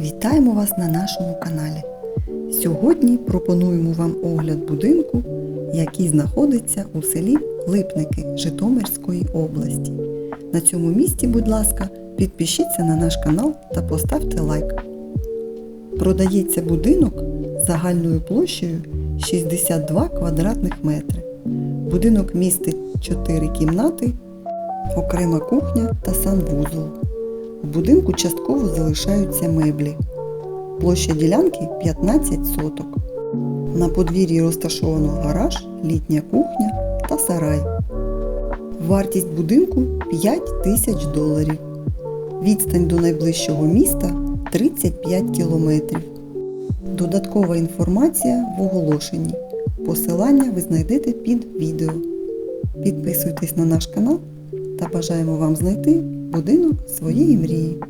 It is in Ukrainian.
Вітаємо вас на нашому каналі. Сьогодні пропонуємо вам огляд будинку, який знаходиться у селі Липники Житомирської області. На цьому місці, будь ласка, підпишіться на наш канал та поставте лайк. Продається будинок загальною площею 62 квадратних метри. Будинок містить 4 кімнати, окрема кухня та санвузол. У будинку частково залишаються меблі. Площа ділянки 15 соток. На подвір'ї розташовано гараж, літня кухня та сарай. Вартість будинку 5 тисяч доларів. Відстань до найближчого міста 35 кілометрів. Додаткова інформація в оголошенні. Посилання ви знайдете під відео. Підписуйтесь на наш канал та бажаємо вам знайти будинок своєї мрії.